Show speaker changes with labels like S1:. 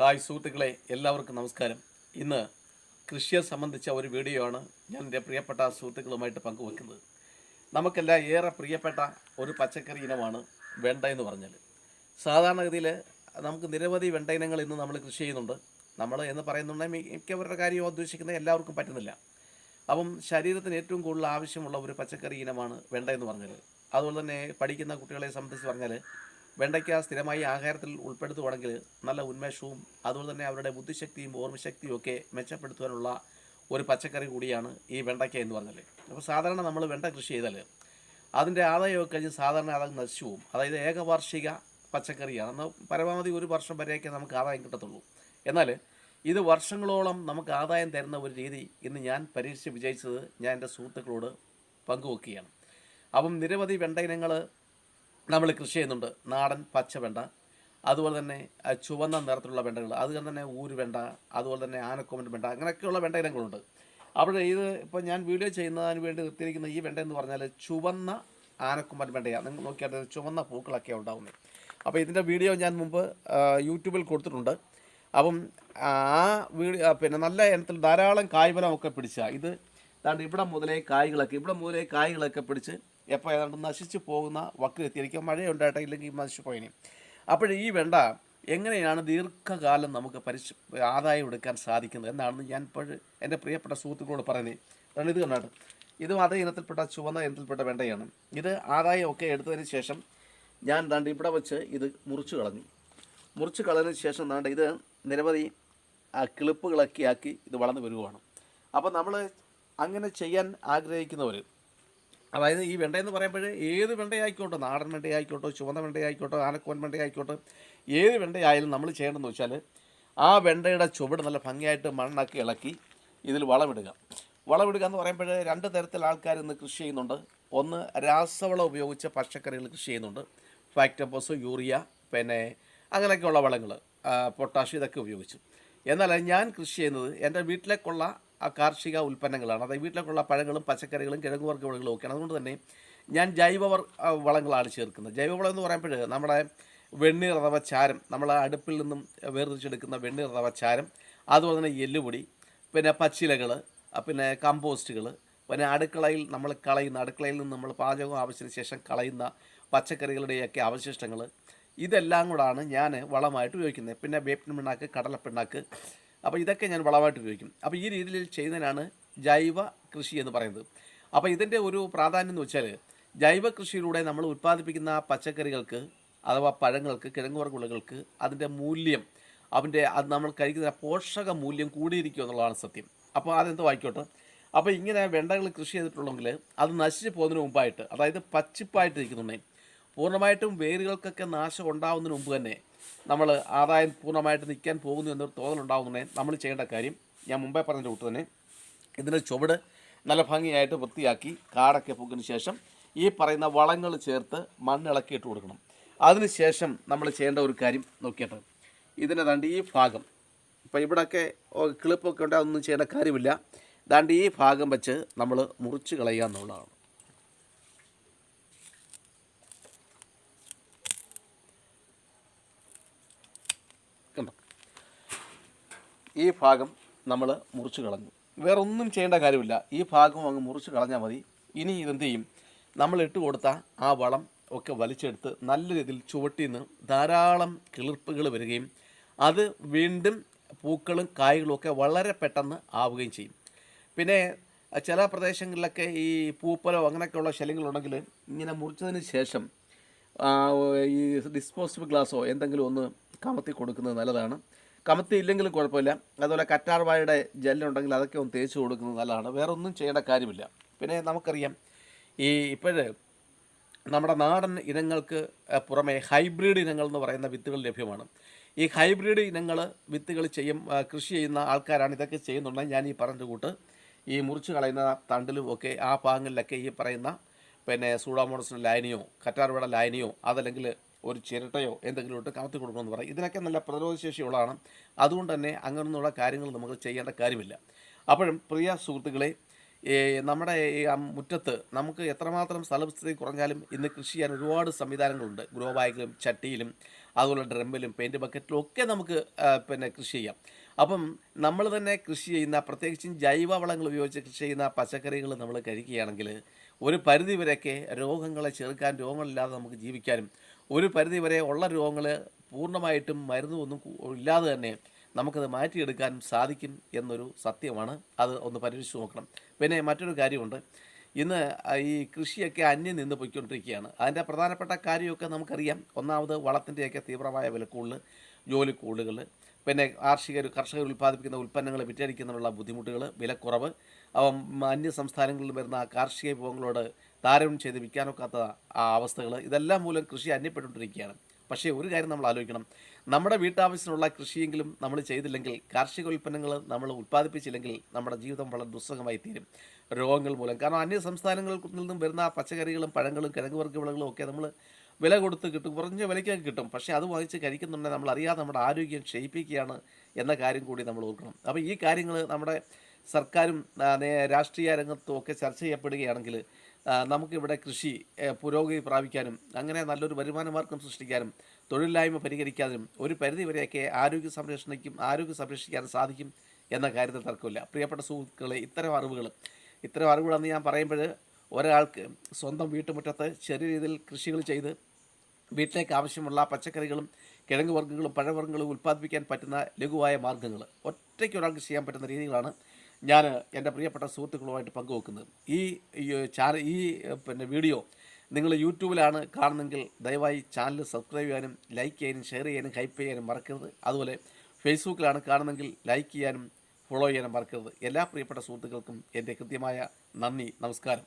S1: Hi സുഹൃത്തുക്കളെ എല്ലാവർക്കും നമസ്കാരം. ഇന്ന് കൃഷിയെ സംബന്ധിച്ച ഒരു വീഡിയോ ആണ് ഞാൻ എന്റെ പ്രിയപ്പെട്ട സുഹൃത്തുക്കളുമായിട്ട് പങ്കുവെക്കുന്നത്. നമുക്കെല്ലാം ഏറെ പ്രിയപ്പെട്ട ഒരു പച്ചക്കറി ഇനമാണ് വെണ്ട എന്ന് പറഞ്ഞാൽ സാധാരണഗതിയിൽ നമുക്ക് നിരവധി വെണ്ട ഇനങ്ങൾ ഇന്ന് നമ്മൾ കൃഷി ചെയ്യുന്നുണ്ട്. നമ്മൾ എന്ന് പറയുന്നുണ്ടെങ്കിൽ മിക്കവരുടെ കാര്യം ഉദ്ദേശിക്കുന്നത് എല്ലാവർക്കും പറ്റുന്നില്ല. അപ്പം ശരീരത്തിന് ഏറ്റവും കൂടുതൽ ആവശ്യമുള്ള ഒരു പച്ചക്കറി ഇനമാണ് വെണ്ട എന്ന് പറഞ്ഞാൽ അതുപോലെ തന്നെ പഠിക്കുന്ന കുട്ടികളെ സംബന്ധിച്ച് പറഞ്ഞാൽ വെണ്ടയ്ക്ക സ്ഥിരമായി ആഹാരത്തിൽ ഉൾപ്പെടുത്തുവാണെങ്കിൽ നല്ല ഉന്മേഷവും അതുപോലെ തന്നെ അവരുടെ ബുദ്ധിശക്തിയും ഓർമ്മശക്തിയും ഒക്കെ മെച്ചപ്പെടുത്തുവാനുള്ള ഒരു പച്ചക്കറി കൂടിയാണ് ഈ വെണ്ടയ്ക്ക എന്ന് പറഞ്ഞാൽ അപ്പോൾ സാധാരണ നമ്മൾ വെണ്ട കൃഷി ചെയ്താൽ അതിന്റെ ആദായമൊക്കെ കഴിഞ്ഞ് സാധാരണ അത് നശിച്ചു പോകും. അതായത് ഏകവാർഷിക പച്ചക്കറിയാണ്. എന്നാൽ പരമാവധി ഒരു വർഷം വരെയൊക്കെ നമുക്ക് ആദായം കിട്ടത്തുള്ളൂ. എന്നാൽ ഇത് വർഷങ്ങളോളം നമുക്ക് ആദായം തരുന്ന ഒരു രീതി ഇന്ന് ഞാൻ പരീക്ഷിച്ച് വിജയിച്ചത് ഞാൻ എന്റെ സുഹൃത്തുക്കളോട് പങ്കുവെക്കുകയാണ്. അപ്പം നിരവധി വെണ്ട ഇനങ്ങൾ നമ്മൾ കൃഷി ചെയ്യുന്നുണ്ട്. നാടൻ പച്ച വെണ്ട അതുപോലെ തന്നെ ചുവന്ന നിറത്തിലുള്ള വെണ്ടകൾ അതുപോലെ തന്നെ ഊര് വെണ്ട അതുപോലെ തന്നെ ആനക്കൊമ്പൻ വെണ്ട അങ്ങനെയൊക്കെയുള്ള വെണ്ട ഇനങ്ങളുണ്ട്. അവിടെ ഇത് ഇപ്പോൾ ഞാൻ വീഡിയോ ചെയ്യുന്നതിന് വേണ്ടി നിർത്തിയിരിക്കുന്ന ഈ വെണ്ട എന്ന് പറഞ്ഞാൽ ചുവന്ന ആനക്കൊമ്പൻ വെണ്ടയാണ്. നിങ്ങൾ നോക്കിയാൽ ചുവന്ന പൂക്കളൊക്കെ ഉണ്ടാകുന്നത് അപ്പോൾ ഇതിന്റെ വീഡിയോ ഞാൻ മുമ്പ് യൂട്യൂബിൽ കൊടുത്തിട്ടുണ്ട്. അപ്പം ആ വീഡിയോ പിന്നെ നല്ല ഇനത്തിൽ ധാരാളം കായ്ഫലമൊക്കെ പിടിച്ച ഇത് ദാണ്ട് ഇവിടെ മുതലേ കായ്കളൊക്കെ ഇവിടെ മുതലേ കായ്കളൊക്കെ പിടിച്ച് എപ്പോൾ ഏതാണ്ട് നശിച്ചു പോകുന്ന വക്കിലെത്തിയിരിക്കും മഴയുണ്ടായിട്ടെ ഇല്ലെങ്കിൽ നശിച്ചു പോയിനി. അപ്പോൾ ഈ വെണ്ട എങ്ങനെയാണ് ദീർഘകാലം നമുക്ക് പരിശ് ആദായം എടുക്കാൻ സാധിക്കുന്നത് എന്നാണ് ഞാൻ ഇപ്പോൾ എന്റെ പ്രിയപ്പെട്ട സുഹൃത്തുക്കളോട് പറയുന്നത്. കാരണം ഇത് കണ്ടാണ് ഇതും അതേ ഇനത്തിൽപ്പെട്ട ചുവന്ന ഇനത്തിൽപ്പെട്ട വെണ്ടയാണ്. ഇത് ആദായമൊക്കെ എടുത്തതിന് ശേഷം ഞാൻ ദാണ്ട് ഇവിടെ വെച്ച് ഇത് മുറിച്ച് കളഞ്ഞു. മുറിച്ച് കളഞ്ഞതിന് ശേഷം ദാണ്ട് ഇത് നിരവധി കിളിപ്പുകളൊക്കെ ആക്കി ഇത് വളർന്നു വരുവാണ്. അപ്പോൾ നമ്മൾ അങ്ങനെ ചെയ്യാൻ ആഗ്രഹിക്കുന്നവർ അതായത് ഈ വെണ്ടയെന്ന് പറയുമ്പോൾ ഏത് വെണ്ടയായിക്കോട്ടെ നാടൻ വെണ്ടയായിക്കോട്ടെ ചുവന്ന വെണ്ടയായിക്കോട്ടെ ആനക്കോൻ വെണ്ടയായിക്കോട്ടെ ഏത് വെണ്ടയായാലും നമ്മൾ ചെയ്യേണ്ടതെന്ന് വെച്ചാൽ ആ വെണ്ടയുടെ ചുവട് നല്ല ഭംഗിയായിട്ട് മണ്ണാക്കി ഇളക്കി ഇതിൽ വളമിടുക. വളമിടുക എന്ന് പറയുമ്പോൾ രണ്ട് തരത്തിൽ ആൾക്കാർ ഇന്ന് കൃഷി ചെയ്യുന്നുണ്ട്. ഒന്ന് രാസവളം ഉപയോഗിച്ച് പച്ചക്കറികൾ കൃഷി ചെയ്യുന്നുണ്ട്. ഫാക്ടംപോസ് യൂറിയ പിന്നെ അങ്ങനെയൊക്കെയുള്ള വളങ്ങൾ പൊട്ടാഷ് ഇതൊക്കെ ഉപയോഗിച്ചു. എന്നാൽ ഞാൻ കൃഷി ചെയ്യുന്നത് എന്റെ വീട്ടിലേക്കുള്ള ആ കാർഷിക ഉൽപ്പന്നങ്ങളാണ്. അതായത് വീട്ടിലേക്കുള്ള പഴങ്ങളും പച്ചക്കറികളും കിഴങ്ങുവർഗ വിളകളും ഒക്കെയാണ്. അതുകൊണ്ട് തന്നെ ഞാൻ ജൈവ വളങ്ങളാണ് ചേർക്കുന്നത്. ജൈവവളം എന്ന് പറയുമ്പോൾ നമ്മുടെ വെണ്ണീർ അഥവാ ചാരം നമ്മൾ അടുപ്പിൽ നിന്നും വേർതിരിച്ചെടുക്കുന്ന വെണ്ണീർ അഥവാ ചാരം അതുപോലെ തന്നെ എല്ലുപൊടി പിന്നെ പച്ചിലകൾ പിന്നെ കമ്പോസ്റ്റുകൾ പിന്നെ അടുക്കളയിൽ നമ്മൾ കളയുന്ന അടുക്കളയിൽ നിന്ന് നമ്മൾ പാചകം ആവശ്യത്തിന് ശേഷം കളയുന്ന പച്ചക്കറികളുടെയൊക്കെ അവശിഷ്ടങ്ങൾ ഇതെല്ലാം കൂടാണ് ഞാൻ വളമായിട്ട് ഉപയോഗിക്കുന്നത്. പിന്നെ വേപ്പിൻ പിണ്ണാക്ക് കടലപ്പിണ്ണാക്ക് അപ്പോൾ ഇതൊക്കെ ഞാൻ വളമായിട്ട് ഉപയോഗിക്കും. അപ്പോൾ ഈ രീതിയിൽ ചെയ്യുന്നതിനാണ് ജൈവ കൃഷി എന്ന് പറയുന്നത്. അപ്പോൾ ഇതിന്റെ ഒരു പ്രാധാന്യം എന്ന് വെച്ചാൽ ജൈവ കൃഷിയിലൂടെ നമ്മൾ ഉൽപ്പാദിപ്പിക്കുന്ന പച്ചക്കറികൾക്ക് അഥവാ പഴങ്ങൾക്ക് കിഴങ്ങുവർഗുളകൾക്ക് അതിന്റെ മൂല്യം അതിന്റെ അത് നമ്മൾ കഴിക്കുന്ന പോഷക മൂല്യം കൂടിയിരിക്കും എന്നുള്ളതാണ് സത്യം. അപ്പോൾ അതെന്തോ ആയിക്കോട്ടെ അപ്പോൾ ഇങ്ങനെ വെണ്ടകൾ കൃഷി ചെയ്തിട്ടുണ്ടെങ്കിൽ അത് നശിച്ചു പോകുന്നതിന് മുമ്പായിട്ട് അതായത് പച്ചിപ്പായിട്ട് ഇരിക്കുന്നുണ്ടെങ്കിൽ പൂർണമായിട്ടും വേരുകൾക്കൊക്കെ നാശം ഉണ്ടാവുന്നതിന് മുമ്പ് തന്നെ നമ്മൾ ആദായം പൂർണമായിട്ട് നിൽക്കാൻ പോകുന്നു എന്നൊരു തോന്നലുണ്ടാവുന്നുണ്ടെങ്കിൽ നമ്മൾ ചെയ്യേണ്ട കാര്യം ഞാൻ മുമ്പേ പറഞ്ഞ കൂട്ട് തന്നെ ഇതിന്റെ ചുവട് നല്ല ഭംഗിയായിട്ട് വൃത്തിയാക്കി കാടൊക്കെ പൊക്കിന് ശേഷം ഈ പറയുന്ന വളങ്ങൾ ചേർത്ത് മണ്ണിളക്കി ഇട്ട് കൊടുക്കണം. അതിനുശേഷം നമ്മൾ ചെയ്യേണ്ട ഒരു കാര്യം നോക്കിയിട്ട് ഇതിനെ ദാണ്ട് ഈ ഭാഗം ഇപ്പോൾ ഇവിടെയൊക്കെ കിളിപ്പൊക്കെ ഉണ്ട് അതൊന്നും ചെയ്യേണ്ട കാര്യമില്ല. ദാണ്ട് ഈ ഭാഗം വെച്ച് നമ്മൾ മുറിച്ച് കളയുക എന്നുള്ളതാണ്. ഈ ഭാഗം നമ്മൾ മുറിച്ച് കളഞ്ഞു. വേറെ ഒന്നും ചെയ്യേണ്ട കാര്യമില്ല. ഈ ഭാഗം അങ്ങ് മുറിച്ച് കളഞ്ഞാൽ മതി. ഇനി ഇതെന്ത് ചെയ്യും? നമ്മൾ ഇട്ട് കൊടുത്ത ആ വളം ഒക്കെ വലിച്ചെടുത്ത് നല്ല രീതിയിൽ ചുവട്ടിൽ നിന്ന് ധാരാളം കിളിർപ്പുകൾ വരികയും അത് വീണ്ടും പൂക്കളും കായ്കളും ഒക്കെ വളരെ പെട്ടെന്ന് ആവുകയും ചെയ്യും. പിന്നെ ചില പ്രദേശങ്ങളിലൊക്കെ ഈ പൂപ്പലോ അങ്ങനെയൊക്കെയുള്ള ശല്യങ്ങളുണ്ടെങ്കിൽ ഇങ്ങനെ മുറിച്ചതിന് ശേഷം ഈ ഡിസ്പോസിബിൾ ഗ്ലാസ്സോ എന്തെങ്കിലും ഒന്ന് കമത്തി കൊടുക്കുന്നത് നല്ലതാണ്. കമത്തി ഇല്ലെങ്കിലും കുഴപ്പമില്ല. അതുപോലെ കറ്റാർവാഴയുടെ ജെല്ലുണ്ടെങ്കിൽ അതൊക്കെ ഒന്ന് തേച്ച് കൊടുക്കുന്നത് നല്ലതാണ്. വേറെ ഒന്നും ചെയ്യേണ്ട കാര്യമില്ല. പിന്നെ നമുക്കറിയാം ഈ ഇപ്പോഴ് നമ്മുടെ നാടൻ ഇനങ്ങൾക്ക് പുറമേ ഹൈബ്രിഡ് ഇനങ്ങൾ എന്ന് പറയുന്ന വിത്തുകൾ ലഭ്യമാണ്. ഈ ഹൈബ്രിഡ് ഇനങ്ങൾ വിത്തുകൾ ചെയ്യും കൃഷി ചെയ്യുന്ന ആൾക്കാരാണ് ഇതൊക്കെ ചെയ്യുന്നുണ്ടെങ്കിൽ ഞാൻ ഈ പറഞ്ഞ കൂട്ട് ഈ മുറിച്ച് കളയുന്ന തണ്ടിലും ഒക്കെ ആ ഭാഗങ്ങളിലൊക്കെ ഈ പറയുന്ന പിന്നെ സൂഡാമോണസിന്റെ ലൈനിയോ കറ്റാർവാട ലൈനിയോ അതല്ലെങ്കിൽ ഒരു ചിരട്ടയോ എന്തെങ്കിലും ഇട്ട് കമത്തി കൊടുക്കണമെന്ന് പറയും. ഇതിനൊക്കെ നല്ല പ്രതിരോധ ശേഷിയുള്ളതാണ് അതുകൊണ്ട് തന്നെ അങ്ങനെയുള്ള കാര്യങ്ങൾ നമുക്ക് ചെയ്യേണ്ട കാര്യമില്ല. അപ്പോഴും പ്രിയ സുഹൃത്തുക്കളെ നമ്മുടെ ഈ മുറ്റത്ത് നമുക്ക് എത്രമാത്രം സ്ഥലവിസ്ഥിതി കുറഞ്ഞാലും ഇന്ന് കൃഷി ചെയ്യാൻ ഒരുപാട് സംവിധാനങ്ങളുണ്ട്. ഗ്രോ ബാഗിലും ചട്ടിയിലും അതുപോലെ ഡ്രമ്മിലും പെയിന്റ് ബക്കറ്റിലും ഒക്കെ നമുക്ക് പിന്നെ കൃഷി ചെയ്യാം. അപ്പം നമ്മൾ തന്നെ കൃഷി ചെയ്യുന്ന പ്രത്യേകിച്ചും ജൈവവളങ്ങൾ ഉപയോഗിച്ച് കൃഷി ചെയ്യുന്ന പച്ചക്കറികൾ നമ്മൾ കഴിക്കുകയാണെങ്കിൽ ഒരു പരിധി വരെയൊക്കെ രോഗങ്ങളെ ചെറുക്കാൻ രോഗങ്ങളില്ലാതെ നമുക്ക് ജീവിക്കാനും ഒരു പരിധി വരെ ഉള്ള രോഗങ്ങൾ പൂർണമായിട്ടും മരുന്നൊന്നും ഇല്ലാതെ തന്നെ നമുക്കത് മാറ്റിയെടുക്കാനും സാധിക്കും എന്നൊരു സത്യമാണ്. അത് ഒന്ന് പരിശോധിച്ച് നോക്കണം. പിന്നെ മറ്റൊരു കാര്യമുണ്ട്. ഇന്ന് ഈ കൃഷിയൊക്കെ അന്യം നിന്ന് പോയിക്കൊണ്ടിരിക്കുകയാണ്. അതിന്റെ പ്രധാനപ്പെട്ട കാര്യമൊക്കെ നമുക്കറിയാം. ഒന്നാമത് വളത്തിന്റെയൊക്കെ തീവ്രമായ വിലക്കൂടുതൽ ജോലിക്കൂടുകൾ പിന്നെ കാർഷിക കർഷകർ ഉൽപ്പാദിപ്പിക്കുന്ന ഉൽപ്പന്നങ്ങൾ വിറ്റഴിക്കുന്നതിനുള്ള ബുദ്ധിമുട്ടുകൾ വിലക്കുറവ് അന്യ സംസ്ഥാനങ്ങളിൽ വരുന്ന കാർഷിക വിഭവങ്ങളോട് താരതമ്യം ചെയ്ത് വിൽക്കാനൊക്കാത്ത ആ അവസ്ഥകൾ ഇതെല്ലാം മൂലം കൃഷി അന്യപ്പെട്ടുകൊണ്ടിരിക്കുകയാണ്. പക്ഷേ ഒരു കാര്യം നമ്മൾ ആലോചിക്കണം. നമ്മുടെ വീട്ടാവശ്യത്തിനുള്ള കൃഷിയെങ്കിലും നമ്മൾ ചെയ്തില്ലെങ്കിൽ കാർഷിക ഉൽപ്പന്നങ്ങൾ നമ്മൾ ഉൽപ്പാദിപ്പിച്ചില്ലെങ്കിൽ നമ്മുടെ ജീവിതം വളരെ ദുസ്സഹമായി തീരും. രോഗങ്ങൾ മൂലം. കാരണം അന്യ സംസ്ഥാനങ്ങളിൽ നിന്നും വരുന്ന പച്ചക്കറികളും പഴങ്ങളും കിഴങ്ങ് വർഗ വിളകളും ഒക്കെ നമ്മൾ വില കൊടുത്ത് കിട്ടും കുറഞ്ഞ വിലയ്ക്കൊക്കെ കിട്ടും. പക്ഷേ അത് വാങ്ങിച്ച് കഴിക്കുന്നുണ്ടെങ്കിൽ നമ്മൾ അറിയാതെ നമ്മുടെ ആരോഗ്യം ക്ഷയിപ്പിക്കുകയാണ് എന്ന കാര്യം കൂടി നമ്മൾ ഓർക്കണം. അപ്പോൾ ഈ കാര്യങ്ങൾ നമ്മുടെ സർക്കാരും രാഷ്ട്രീയ രംഗത്തും ഒക്കെ ചർച്ച ചെയ്യപ്പെടുകയാണെങ്കിൽ നമുക്കിവിടെ കൃഷി പുരോഗതി പ്രാപിക്കാനും അങ്ങനെ നല്ലൊരു വരുമാനമാർഗം സൃഷ്ടിക്കാനും തൊഴിലില്ലായ്മ പരിഹരിക്കാനും ഒരു പരിധി വരെയൊക്കെ ആരോഗ്യ സംരക്ഷണയ്ക്കും ആരോഗ്യം സംരക്ഷിക്കാനും സാധിക്കും എന്ന കാര്യത്തിൽ തർക്കമില്ല. പ്രിയപ്പെട്ട സുഹൃത്തുക്കളെ ഇത്തരം അറിവുകൾ ഇത്തരം അറിവുകളെന്ന് ഞാൻ പറയുമ്പോൾ ഒരാൾക്ക് സ്വന്തം വീട്ടുമുറ്റത്ത് ചെറിയ രീതിയിൽ കൃഷികൾ ചെയ്ത് വീട്ടിലേക്ക് ആവശ്യമുള്ള പച്ചക്കറികളും കിഴങ്ങ് വർഗങ്ങളും പഴവർഗങ്ങളും ഉൽപ്പാദിപ്പിക്കാൻ പറ്റുന്ന ലഘുവായ മാർഗങ്ങൾ. ഒറ്റയ്ക്ക് ഒരാൾക്ക് ചെയ്യാൻ പറ്റുന്ന രീതികളാണ് ഞാൻ എന്റെ പ്രിയപ്പെട്ട സുഹൃത്തുക്കളുമായിട്ട് പങ്കുവെക്കുന്നത്. ഈ ചാനൽ ഈ പിന്നെ വീഡിയോ നിങ്ങൾ യൂട്യൂബിലാണ് കാണുന്നെങ്കിൽ ദയവായി ചാനൽ സബ്സ്ക്രൈബ് ചെയ്യാനും ലൈക്ക് ചെയ്യാനും ഷെയർ ചെയ്യാനും ഹൈപ്പ് ചെയ്യാനും മറക്കരുത്. അതുപോലെ ഫേസ്ബുക്കിലാണ് കാണുന്നെങ്കിൽ ലൈക്ക് ചെയ്യാനും ഫോളോ ചെയ്യാനും മറക്കരുത്. എല്ലാ പ്രിയപ്പെട്ട സുഹൃത്തുക്കൾക്കും എന്റെ കൃത്യമായ നന്ദി നമസ്കാരം.